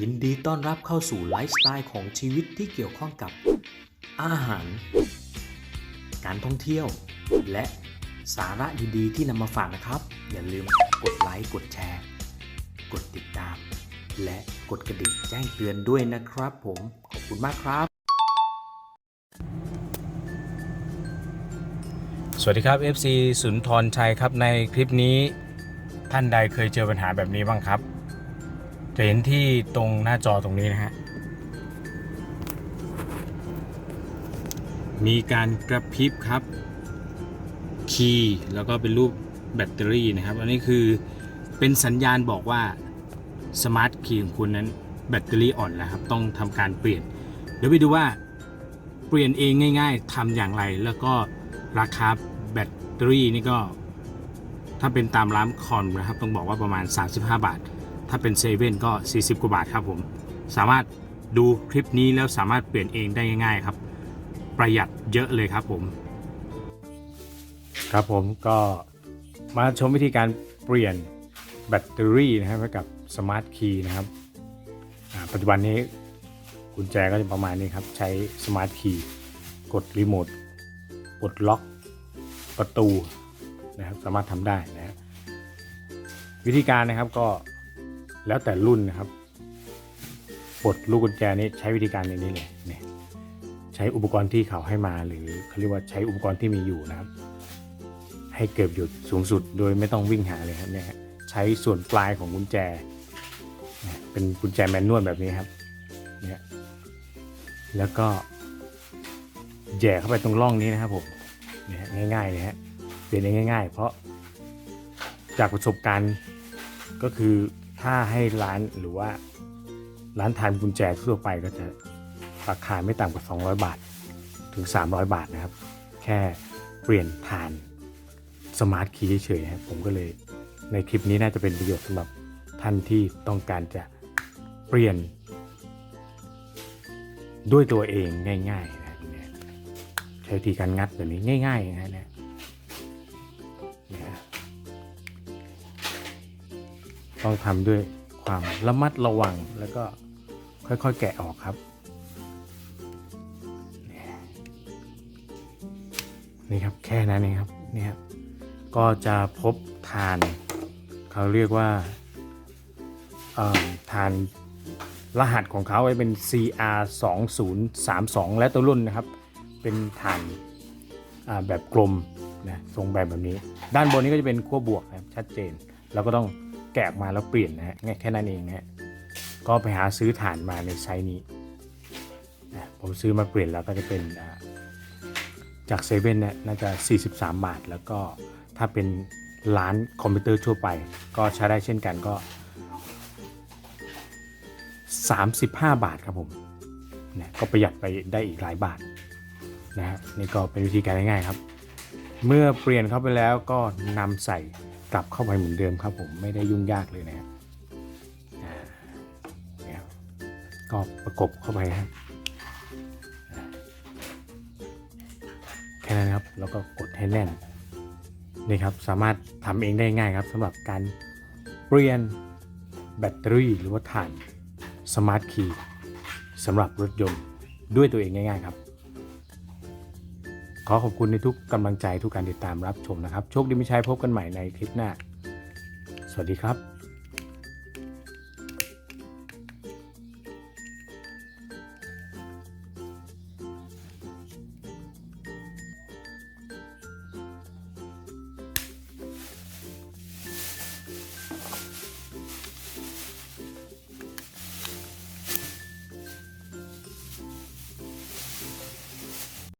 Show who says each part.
Speaker 1: ยินดีต้อนรับเข้าสู่ไลฟ์สไตล์ของชีวิตที่เกี่ยวข้องกับ อาหาร การท่องเที่ยว และสาระดีๆที่นำมาฝากนะครับ อย่าลืมกดไลค์กดแชร์ กดติดตาม และกดกระดิ่งแจ้งเตือนด้วยนะครับ ผมขอบคุณมากครับ
Speaker 2: สวัสดีครับ FC สุนทรชัยครับในคลิปนี้ ท่านใดเคยเจอปัญหาแบบนี้บ้างครับ จะเห็นที่ตรงหน้าจอตรงนี้นะฮะ มีการกระพริบครับ คีย์แล้วก็เป็นรูปแบตเตอรี่นะครับ อันนี้คือเป็นสัญญาณบอกว่าสมาร์ทคีย์ของคุณนั้นแบตเตอรี่อ่อนแล้วครับ ต้องทำการเปลี่ยน เดี๋ยวไปดูว่าเปลี่ยนเองง่าย ๆทำอย่างไร แล้วก็ราคาแบตเตอรี่นี่ก็ ถ้าเป็นตามร้านคอนนะครับ ต้องบอกว่าประมาณ 35 บาท ถ้าเป็นเซเว่นก็ 40 กว่าบาทครับผม สามารถดูคลิปนี้แล้วสามารถเปลี่ยนเองได้ง่ายๆครับ ประหยัดเยอะเลยครับผม ครับผมก็มาชมวิธีการเปลี่ยนแบตเตอรี่นะครับกับสมาร์ทคีย์นะครับปัจจุบันนี้กุญแจก็จะประมาณนี้ครับ ใช้สมาร์ทคีย์กดรีโมทปลดล็อกประตูนะครับสามารถทำได้นะฮะวิธีการนะครับก็ แล้วแต่รุ่นนะครับปลดลูกกุญแจนี้ใช้วิธีการอย่างนี้เลยเนี่ยใช้อุปกรณ์ที่เขาให้มาหรือเขาเรียกว่าใช้อุปกรณ์ที่มีอยู่นะครับ ให้เกิดหยุดสูงสุดโดยไม่ต้องวิ่งหาเลยครับเนี่ยใช้ส่วนปลายของกุญแจ เป็นกุญแจแมนนวลแบบนี้ครับเนี่ยแล้วก็แย่เข้าไปตรงร่องนี้นะครับผมเนี่ยง่ายๆเลยฮะเปลี่ยนง่าย ๆ เพราะจากประสบการณ์ก็คือ ถ้าให้ร้านหรือว่าร้านทานกุญแจทั่วไปก็จะราคาไม่ต่ำกว่า 200 บาท ถึง 300 บาทนะครับ แค่เปลี่ยนฐานสมาร์ทคีย์เฉยๆครับผมก็เลยในคลิปนี้น่าจะเป็นประโยชน์สำหรับท่านที่ต้องการจะเปลี่ยน ด้วยตัวเองง่ายๆนะใช้วิธีการงัดแบบนี้ง่ายๆนะเนี่ยเนี่ย ต้องทำด้วยความระมัดระวังแล้วก็ค่อยๆแกะออกครับ นี่ครับแค่นั้นเองครับนี่ครับก็จะพบทานเขาเรียกว่าทานรหัสของเขาไว้เป็น CR 2 0 3 2และตัวรุ่นนะครับ เป็นฐานแบบกลมนะทรงแบบแบบนี้ ด้านบนนี้ก็จะเป็นขั้วบวกนะครับชัดเจนเราก็ต้อง แกะมาแล้วเปลี่ยนนะฮะแค่นั้นเองนะฮะก็ไปหาซื้อฐานมาในไซส์นี้นะผมซื้อมาเปลี่ยนแล้วก็จะเป็นจากเซเว่นเนี่ยน่าจะ 43 บาท แล้วก็ถ้าเป็นร้านคอมพิวเตอร์ทั่วไป ก็ใช้ได้เช่นกันก็ 35 บาทครับผมเนี่ยก็ประหยัดไปได้อีกหลายบาทนะฮะนี่ก็เป็นวิธีการง่ายๆครับ เมื่อเปลี่ยนเข้าไปแล้วก็นำใส่ กลับเข้าไปเหมือนเดิมครับผมไม่ได้ยุ่งยากเลยนะครับก็ประกบเข้าไปครับแค่นั้นครับแล้วก็กดให้แน่นนี่ครับสามารถทำเองได้ง่ายครับสำหรับการเปลี่ยนแบตเตอรี่หรือว่าถ่านสมาร์ทคีย์สำหรับรถยนต์ด้วยตัวเองง่ายๆครับ ขอขอบคุณในทุกกำลังใจทุกการติดตามรับชมนะครับ โชคดีไม่ใช่พบกันใหม่ในคลิปหน้า สวัสดีครับ